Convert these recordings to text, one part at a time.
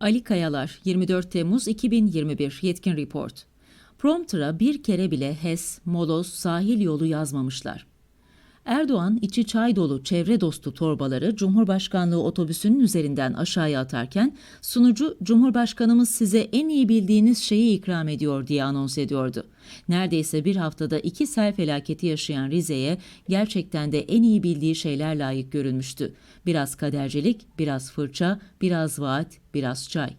Ali Kayalar, 24 Temmuz 2021 Yetkin Report. Prompter'a bir kere bile HES, moloz, sahil yolu yazmamışlar. Erdoğan içi çay dolu çevre dostu torbaları Cumhurbaşkanlığı otobüsünün üzerinden aşağıya atarken sunucu Cumhurbaşkanımız size en iyi bildiğiniz şeyi ikram ediyor diye anons ediyordu. Neredeyse bir haftada iki sel felaketi yaşayan Rize'ye gerçekten de en iyi bildiği şeyler layık görülmüştü. Biraz kadercilik, biraz fırça, biraz vaat, biraz çay.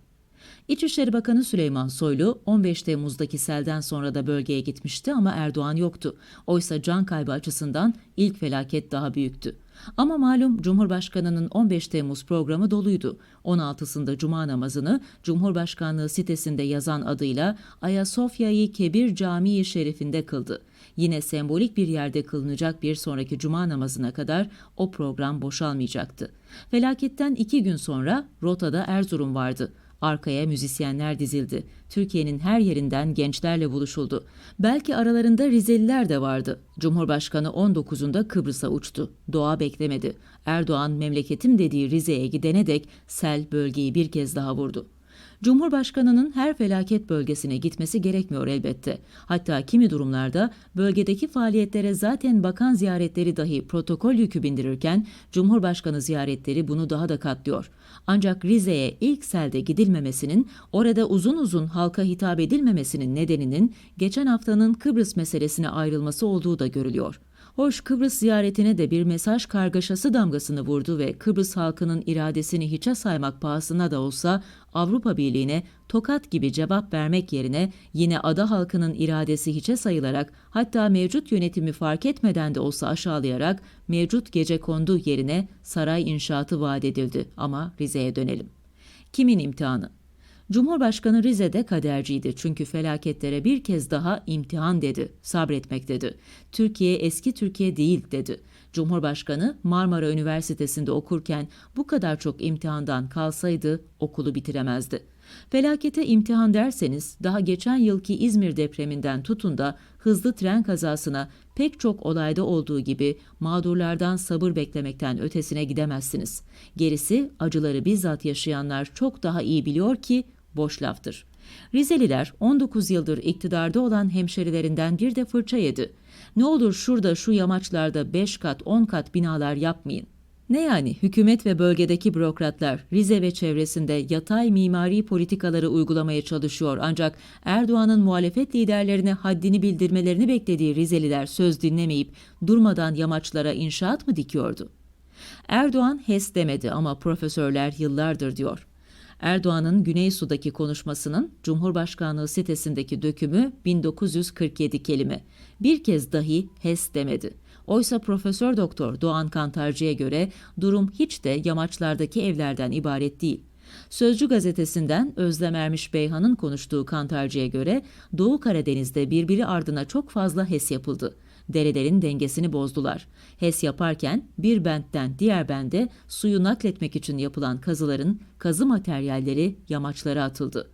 İçişleri Bakanı Süleyman Soylu 15 Temmuz'daki selden sonra da bölgeye gitmişti ama Erdoğan yoktu. Oysa can kaybı açısından ilk felaket daha büyüktü. Ama malum Cumhurbaşkanı'nın 15 Temmuz programı doluydu. 16'sında Cuma namazını Cumhurbaşkanlığı sitesinde yazan adıyla Ayasofya'yı Kebir Camii Şerifinde kıldı. Yine sembolik bir yerde kılınacak bir sonraki Cuma namazına kadar o program boşalmayacaktı. Felaketten iki gün sonra rotada Erzurum vardı. Arkaya müzisyenler dizildi. Türkiye'nin her yerinden gençlerle buluşuldu. Belki aralarında Rizeliler de vardı. Cumhurbaşkanı 19'unda Kıbrıs'a uçtu. Doğa beklemedi. Erdoğan memleketim dediği Rize'ye gidene dek sel bölgeyi bir kez daha vurdu. Cumhurbaşkanının her felaket bölgesine gitmesi gerekmiyor elbette. Hatta kimi durumlarda bölgedeki faaliyetlere zaten bakan ziyaretleri dahi protokol yükü bindirirken Cumhurbaşkanı ziyaretleri bunu daha da katlıyor. Ancak Rize'ye ilk selde gidilmemesinin, orada uzun uzun halka hitap edilmemesinin nedeninin geçen haftanın Kıbrıs meselesine ayrılması olduğu da görülüyor. Hoş Kıbrıs ziyaretine de bir mesaj kargaşası damgasını vurdu ve Kıbrıs halkının iradesini hiçe saymak pahasına da olsa Avrupa Birliği'ne tokat gibi cevap vermek yerine yine ada halkının iradesi hiçe sayılarak hatta mevcut yönetimi fark etmeden de olsa aşağılayarak mevcut gece kondu yerine saray inşaatı vaat edildi. Ama Rize'ye dönelim. Kimin imtihanı? Cumhurbaşkanı Rize'de kaderciydi çünkü felaketlere bir kez daha imtihan dedi, sabretmek dedi. Türkiye eski Türkiye değil dedi. Cumhurbaşkanı Marmara Üniversitesi'nde okurken bu kadar çok imtihandan kalsaydı okulu bitiremezdi. Felakete imtihan derseniz daha geçen yılki İzmir depreminden tutun da hızlı tren kazasına pek çok olayda olduğu gibi mağdurlardan sabır beklemekten ötesine gidemezsiniz. Gerisi acıları bizzat yaşayanlar çok daha iyi biliyor ki boş laftır. Rizeliler 19 yıldır iktidarda olan hemşerilerinden bir de fırça yedi. Ne olur şurada şu yamaçlarda 5 kat 10 kat binalar yapmayın. Ne yani hükümet ve bölgedeki bürokratlar Rize ve çevresinde yatay mimari politikaları uygulamaya çalışıyor ancak Erdoğan'ın muhalefet liderlerine haddini bildirmelerini beklediği Rizeliler söz dinlemeyip durmadan yamaçlara inşaat mı dikiyordu? Erdoğan HES demedi ama profesörler yıllardır diyor. Erdoğan'ın Güneysu'daki konuşmasının Cumhurbaşkanlığı sitesindeki dökümü 1947 kelime. Bir kez dahi HES demedi. Oysa Profesör Doktor Doğan Kantarcı'ya göre durum hiç de yamaçlardaki evlerden ibaret değil. Sözcü gazetesinden Özlem Ermiş Beyhan'ın konuştuğu Kantarcı'ya göre Doğu Karadeniz'de birbiri ardına çok fazla HES yapıldı. Derelerin dengesini bozdular. HES yaparken bir bentten diğer bende suyu nakletmek için yapılan kazıların kazı materyalleri yamaçlara atıldı.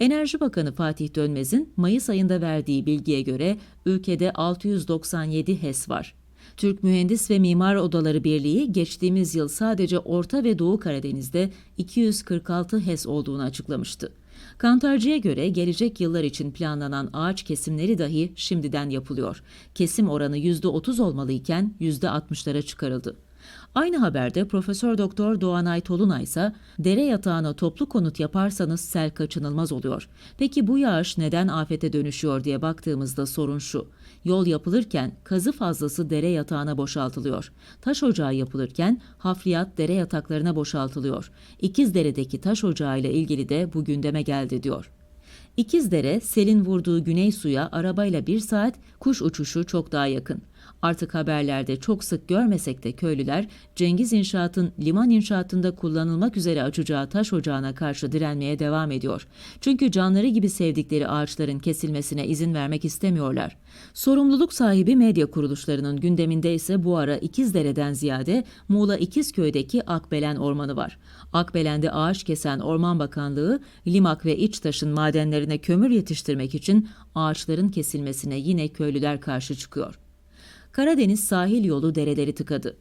Enerji Bakanı Fatih Dönmez'in Mayıs ayında verdiği bilgiye göre ülkede 697 HES var. Türk Mühendis ve Mimar Odaları Birliği geçtiğimiz yıl sadece Orta ve Doğu Karadeniz'de 246 HES olduğunu açıklamıştı. Kantarcı'ya göre gelecek yıllar için planlanan ağaç kesimleri dahi şimdiden yapılıyor. Kesim oranı %30 olmalıyken %60'lara çıkarıldı. Aynı haberde Profesör Doktor Doğanay Tolunay ise dere yatağına toplu konut yaparsanız sel kaçınılmaz oluyor. Peki bu yağış neden afete dönüşüyor diye baktığımızda sorun şu. Yol yapılırken kazı fazlası dere yatağına boşaltılıyor. Taş ocağı yapılırken hafriyat dere yataklarına boşaltılıyor. İkizdere'deki taş ocağı ile ilgili de bu gündeme geldi diyor. İkizdere, selin vurduğu güney suya arabayla bir saat, kuş uçuşu çok daha yakın. Artık haberlerde çok sık görmesek de köylüler Cengiz İnşaat'ın liman inşaatında kullanılmak üzere açacağı taş ocağına karşı direnmeye devam ediyor. Çünkü canları gibi sevdikleri ağaçların kesilmesine izin vermek istemiyorlar. Sorumluluk sahibi medya kuruluşlarının gündeminde ise bu ara İkizdere'den ziyade Muğla İkizköy'deki Akbelen Ormanı var. Akbelen'de ağaç kesen Orman Bakanlığı, Limak ve İçtaş'ın madenlerine kömür yetiştirmek için ağaçların kesilmesine yine köylüler karşı çıkıyor. Karadeniz sahil yolu dereleri tıkadı.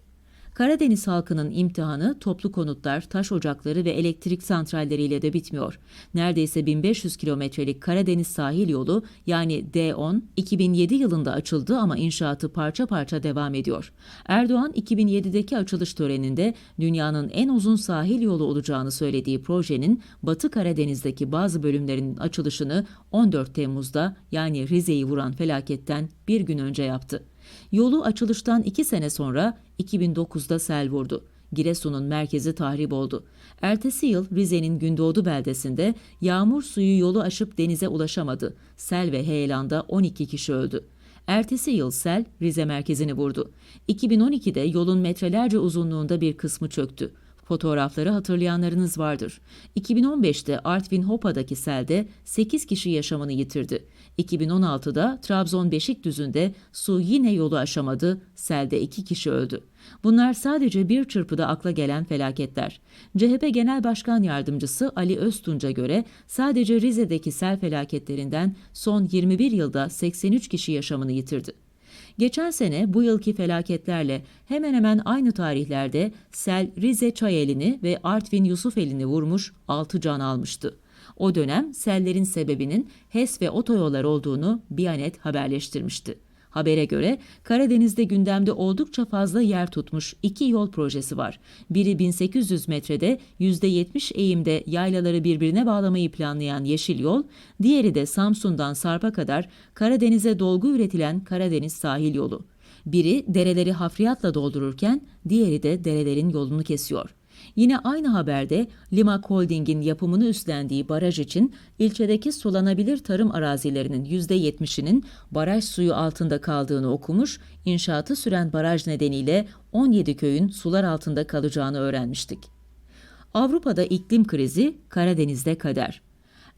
Karadeniz halkının imtihanı toplu konutlar, taş ocakları ve elektrik santralleriyle de bitmiyor. Neredeyse 1500 kilometrelik Karadeniz sahil yolu yani D10 2007 yılında açıldı ama inşaatı parça parça devam ediyor. Erdoğan 2007'deki açılış töreninde dünyanın en uzun sahil yolu olacağını söylediği projenin Batı Karadeniz'deki bazı bölümlerinin açılışını 14 Temmuz'da yani Rize'yi vuran felaketten bir gün önce yaptı. Yolu açılıştan iki sene sonra 2009'da sel vurdu. Giresun'un merkezi tahrip oldu. Ertesi yıl Rize'nin Gündoğdu beldesinde yağmur suyu yolu aşıp denize ulaşamadı. Sel ve heyelanda 12 kişi öldü. Ertesi yıl sel Rize merkezini vurdu. 2012'de yolun metrelerce uzunluğunda bir kısmı çöktü. Fotoğrafları hatırlayanlarınız vardır. 2015'te Artvin Hopa'daki selde 8 kişi yaşamını yitirdi. 2016'da Trabzon Beşikdüzü'nde su yine yolu aşamadı, selde 2 kişi öldü. Bunlar sadece bir çırpıda akla gelen felaketler. CHP Genel Başkan Yardımcısı Ali Öztunç'a göre sadece Rize'deki sel felaketlerinden son 21 yılda 83 kişi yaşamını yitirdi. Geçen sene bu yılki felaketlerle hemen hemen aynı tarihlerde sel Rize Çayeli'ni ve Artvin Yusufeli'ni vurmuş 6 can almıştı. O dönem sellerin sebebinin HES ve otoyollar olduğunu Biyanet haberleştirmişti. Habere göre Karadeniz'de gündemde oldukça fazla yer tutmuş iki yol projesi var. Biri 1800 metrede %70 eğimde yaylaları birbirine bağlamayı planlayan Yeşil Yol, diğeri de Samsun'dan Sarp'a kadar Karadeniz'e dolgu üretilen Karadeniz Sahil Yolu. Biri dereleri hafriyatla doldururken diğeri de derelerin yolunu kesiyor. Yine aynı haberde Limak Holding'in yapımını üstlendiği baraj için ilçedeki sulanabilir tarım arazilerinin %70'inin baraj suyu altında kaldığını okumuş, inşaatı süren baraj nedeniyle 17 köyün sular altında kalacağını öğrenmiştik. Avrupa'da iklim krizi, Karadeniz'de kader.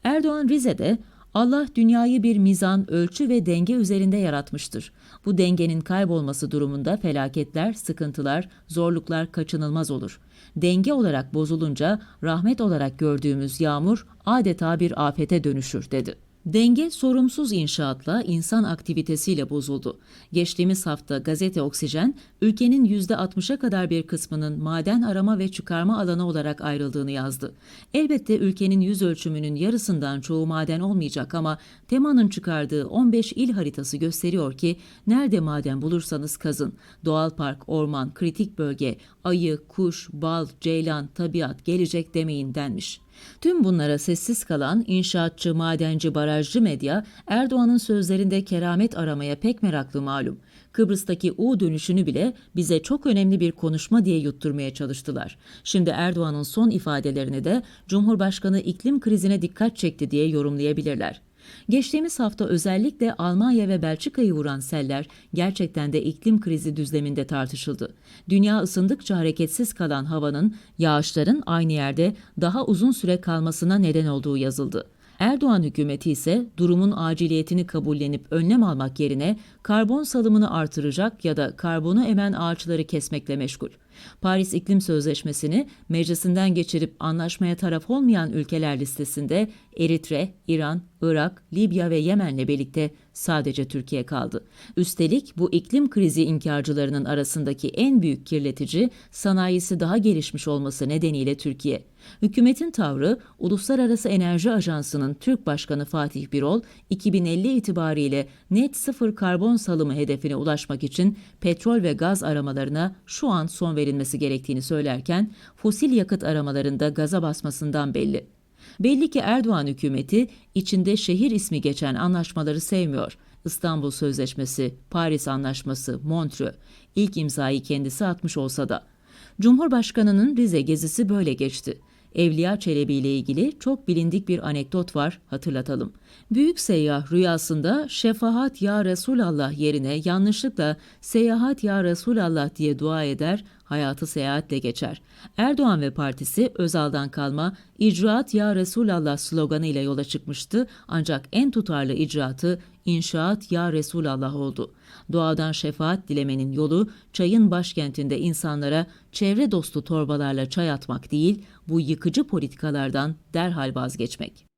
Erdoğan Rize'de Allah dünyayı bir mizan, ölçü ve denge üzerinde yaratmıştır. Bu dengenin kaybolması durumunda felaketler, sıkıntılar, zorluklar kaçınılmaz olur. Denge olarak bozulunca rahmet olarak gördüğümüz yağmur adeta bir afete dönüşür dedi. Denge sorumsuz inşaatla, insan aktivitesiyle bozuldu. Geçtiğimiz hafta gazete Oksijen, ülkenin %60'a kadar bir kısmının maden arama ve çıkarma alanı olarak ayrıldığını yazdı. Elbette ülkenin yüz ölçümünün yarısından çoğu maden olmayacak ama temanın çıkardığı 15 il haritası gösteriyor ki nerede maden bulursanız kazın. Doğal park, orman, kritik bölge, ayı, kuş, bal, ceylan, tabiat, gelecek demeyin denmiş. Tüm bunlara sessiz kalan inşaatçı, madenci, barajcı medya Erdoğan'ın sözlerinde keramet aramaya pek meraklı malum. Kıbrıs'taki U dönüşünü bile bize çok önemli bir konuşma diye yutturmaya çalıştılar. Şimdi Erdoğan'ın son ifadelerini de Cumhurbaşkanı iklim krizine dikkat çekti diye yorumlayabilirler. Geçtiğimiz hafta özellikle Almanya ve Belçika'yı vuran seller gerçekten de iklim krizi düzleminde tartışıldı. Dünya ısındıkça hareketsiz kalan havanın yağışların aynı yerde daha uzun süre kalmasına neden olduğu yazıldı. Erdoğan hükümeti ise durumun aciliyetini kabullenip önlem almak yerine karbon salımını artıracak ya da karbonu emen ağaçları kesmekle meşgul. Paris İklim Sözleşmesi'ni meclisinden geçirip anlaşmaya taraf olmayan ülkeler listesinde Eritre, İran, Irak, Libya ve Yemen'le birlikte sadece Türkiye kaldı. Üstelik bu iklim krizi inkarcılarının arasındaki en büyük kirletici sanayisi daha gelişmiş olması nedeniyle Türkiye. Hükümetin tavrı Uluslararası Enerji Ajansı'nın Türk Başkanı Fatih Birol 2050 itibariyle net sıfır karbon salımı hedefine ulaşmak için petrol ve gaz aramalarına şu an son verilmesi gerektiğini söylerken fosil yakıt aramalarında gaza basmasından belli. Belli ki Erdoğan hükümeti içinde şehir ismi geçen anlaşmaları sevmiyor. İstanbul Sözleşmesi, Paris Anlaşması, Montreux ilk imzayı kendisi atmış olsa da. Cumhurbaşkanının Rize gezisi böyle geçti. Evliya Çelebi ile ilgili çok bilindik bir anekdot var, hatırlatalım. Büyük seyyah rüyasında şefaat ya Resulallah yerine yanlışlıkla seyahat ya Resulallah diye dua eder, hayatı seyahatle geçer. Erdoğan ve partisi Özal'dan kalma icraat ya Resulallah sloganıyla yola çıkmıştı ancak en tutarlı icraatı inşaat ya Resulallah oldu. Doğadan şefaat dilemenin yolu çayın başkentinde insanlara çevre dostu torbalarla çay atmak değil, bu yıkıcı politikalardan derhal vazgeçmek.